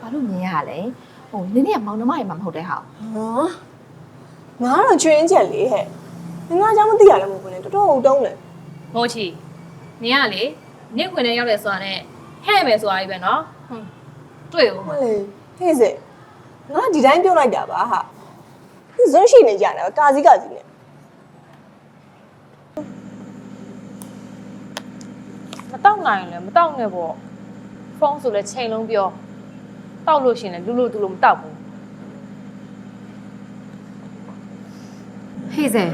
ဘာလို့မြင်ရလဲဟိုနင်းနေကမောင်နှမရေမှမဟုတ်တဲ့ဟာနော်ငါကတော့ချွေးင်းချက်လေးဟဲ့ငါအကြောင်းမသိရလည်းမဟုတ်ဘူးလေတော်တော်ဟုတ်တုံးလေမိုးချီနင်ကလေနင့်ခွင်ထဲရောက်တယ်ဆိုတာနဲ့ဟဲ့မယ်ဆိုတာကြီးပဲနော်ဟွန်းတွေ့ဦးဟုတ်လေဟေ့စေငါဒီတိုင်းပြောလိုက်တာပါဟာဒီဇွန်းရှိနေကြတယ်ကာစီကာစီနဲ့မတောက်နိုင်ရင်လည်းမတောက်နဲ့ပေါ့ဖုန်းဆိုလည်းချိန်လုံးပြော တောက်လို့ရှရင်လည်းလူလူတူလူမတောက်ဘူးဟေးစေ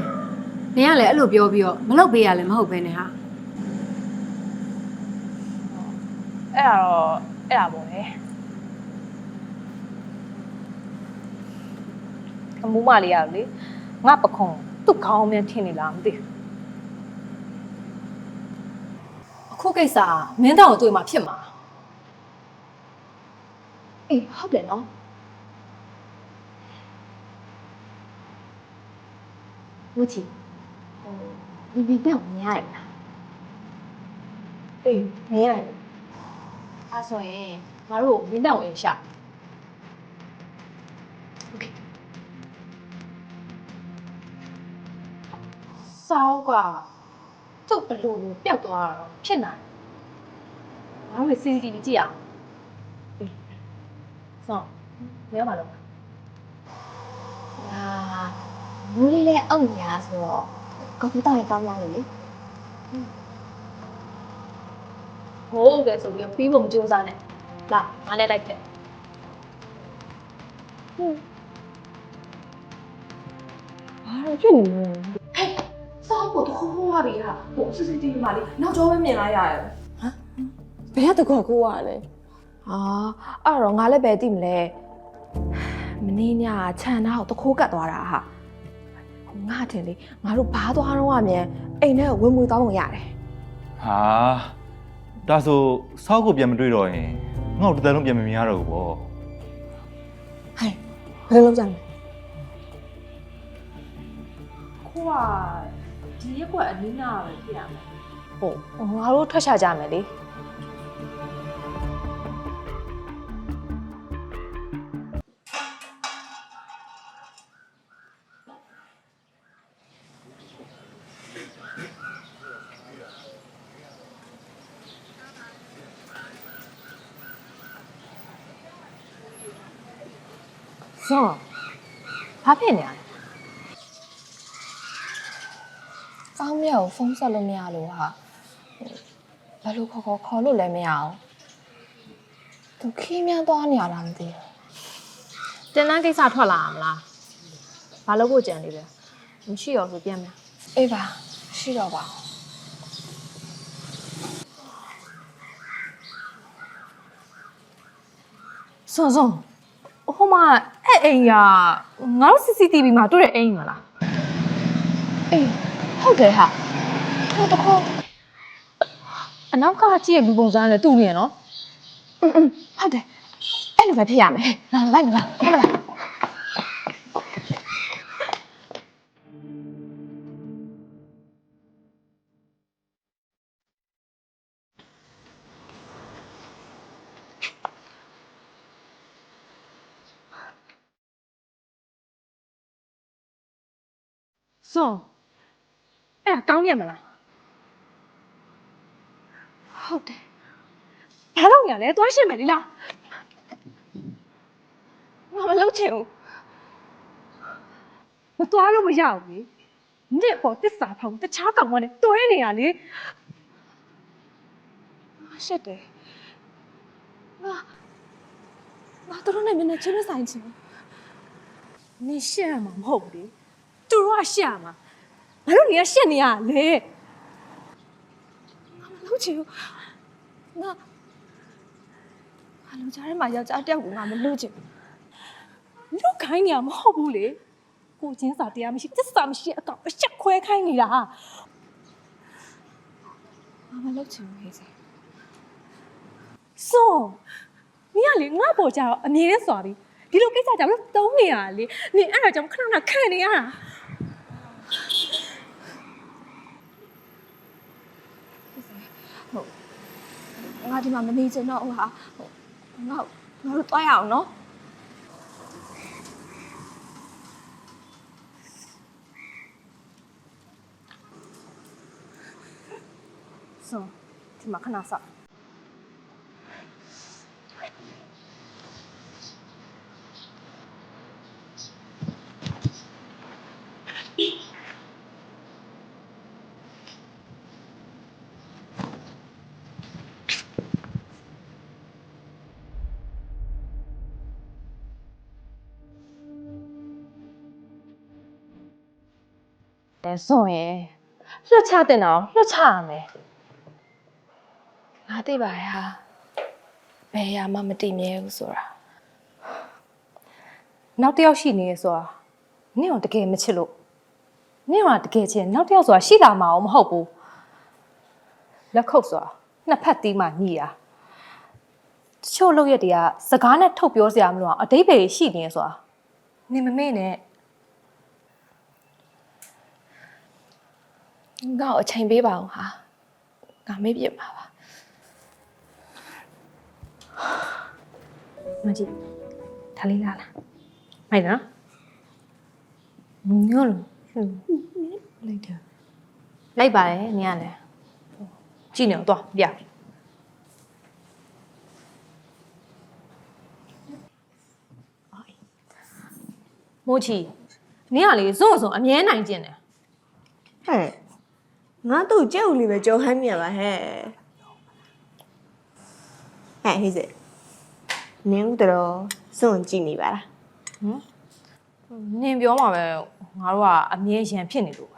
နင်ကလည်းအဲ့လိုပြောပြီးတော့မလုပ်ပေးရလည်းမဟုတ်ပဲနဲ့ဟာအဲ့ဒါတော့အဲ့ဒါပေါ့လေအမူးမလေးရလေငါပခုံးသူ့ခေါင်းမြန်ထင်နေလားမသိဘူးအခုကိစ္စကမင်းတောင်ကိုတွေ့မှာဖြစ်မှာ အေးဟုတ်တယ်နော်ဝချီဟိုဒီဒီတော့မြင်ရလားအေးမင်းရတယ်အဲဆိုရင်ငါတို့မင်းတောင်ဝင်ရှာစောက်ကသူ့ဘလူကိုပျောက်သွားတာတော့ဖြစ်နိုင်ငါတို့ CCTV ကြည့်အောင် စောင့်ဘယ်မှာလဲငါမူးလေးလဲအုပ်ညာဆိုတော့ကွန်ပျူတာရင်ကောင်းလားလေဟုတ်တယ်ဆိုပြီးပြီးပုံကြိုးစားနေလာငါလည်းလိုက်ခဲ့ဘာလို့ဖြစ်နေလဲစောက်ကိုတော့ဟိုးသွားပြီဟာဟို CCTV မှာလေနောက်ကျောပဲမြင်လိုက်ရတယ်ဘယ်ကတကွာကိုရလဲ ဟာအဲ့တော့ငါလည်းပဲသိမလဲမင်းညခြံသားကိုတခိုးကတ်သွားတာဟာဟိုငါတင်လေငါတို့ဘားသွားတော့အမြန်အိမ်ထဲကိုဝင်မွေသွားပုံရတယ်ဟာဒါဆိုစောက်ကိုပြန်မတွေ့တော့ရင်ငါ့ကိုတစ်သက်လုံးပြန်မမြင်ရတော့ဘူးပေါ့ဟဲ့ဘယ်လိုလုပ်ကြလဲခုကဒီရက်ကွက်အနည်းနာပဲဖြစ်ရမယ်ဟုတ်ငါတို့ထွက်ချကြမယ်လေ ဇွန်ဘာဖြစ်နေရလဲစောင်းမြတ်ကိုဖုန်းဆက်လို့မရလို့ဟာဘယ်လိုခေါ်ခေါ်ခေါ်လို့လည်းမရအောင်သူခီးမြန်းသွားနေရလားမသိဘူးတင်တန်းကိစ္စထွက်လာမလားဘာလို့ဖို့ကြံနေလဲမရှိရောဆိုပြန်မယ်အေးပါရှိတော့ပါစွန်စွန်ဟိုမှာ အဲ့အိမ်ကငါတို့ CCTV မှာတွေ့တဲ့အိမ်မလားအေးဟုတ်တယ်ဟာဟိုတခေါအနောက်ကကြည့်ရလူပုံစံနဲ့တူနေရနော်อืมဟုတ်တယ်အဲ့လိုပဲဖြစ်ရမယ်လာလိုက်လာဟုတ်လား စွန်အဲ့ဒါကောင်းရမလားဟုတ်တယ်ဘာလို့ညာလဲသွားရှင်းမယ်လीလားငါမလုပ်ချင်ဘူးမသွားလို့မရဘူးလေနေ့ပေါ်တစ္ဆာဖောင်တခြားကောင်ကလည်းတွဲနေရလေငါရှက်တယ်ငါငါတို့နဲ့မျက်နှာချင်းမဆိုင်ချင်ဘူးနင်ရှက်ရမှာမဟုတ်ဘူးလေ သူတို့ကရှက်ရမှာဘာလို့နေရရှက်နေရလဲငါမလုပ်ချင်ဘူးငါငါလူကြားထဲမှာယောက်ျားတစ်ယောက်ကိုငါမလုပ်ချင်ဘူးလူခိုင်းနေရမဟုတ်ဘူးလေကိုချင်းစာတရားမရှိတစ္ဆာမရှိအကောင်အချက်ခွဲခိုင်းနေတာငါမလုပ်ချင်ဘူးဟေးစေစွန်မင်းကလေငါ့ပေါ်ကြတော့အမြင်နဲ့စွာပြီ ဒီလိုကိစ္စကြောင့်လို့တုံးနေရလေနင်အဲ့ဒါကြောင့်ခဏခဏခံနေရတာငါဒီမှာမနေချင်တော့ဘူးဟာဟိုငါငါတို့သွားရအောင်နော်စွန်ဒီမှာခဏစော င့်တဲစွန်ရဲ့လွှတ်ချတင်တော့လွှတ်ချရမယ်ငါသိပါရဲ့ဟာဘယ်ရမှမတည်မြဲဘူးဆိုတာနောက်တစ်ယောက်ရှိနေရဆိုတာနင့်ကတကယ်မချစ်လို့နင့်ကတကယ်ချစ်ရင်နောက်တစ်ယောက်ဆိုတာရှိလာမှာမဟုတ်ဘူးလက်ခုပ်ဆိုတာနှစ်ဖက်တီးမှညီတာတချို့လောက်ရက်တွေကစကားနဲ့ထုတ်ပြောစရာမလိုအောင်အတိတ်ပဲရှိနေရဆိုတာနင်မမေ့နဲ့ ငါ့ကိုအချိန်ပေးပါအောင်ဟာငါမေ့ပြစ်မှာပါမကြည့်ဒါလေးလာလားမိုက်နော်ညောလို့လိုက်တယ်လိုက်ပါတယ်နင်ကလည်းကြည့်နေတော့ပြမိုးချီနင်ကလေစွန့်စွန့်အမြဲနိုင်ကျင်တယ်ဟဲ့ ငါတို့ကြက်ဦးလေးပဲကြော်ဟမ်းမြင်ပါဟဲ့ဟဲ့ဟေးစေနင်းတော့စွန့်ကြည့်နေပါလားနင်ပြောမှာပဲငါတို့ကအမြဲရန်ဖြစ်နေလို့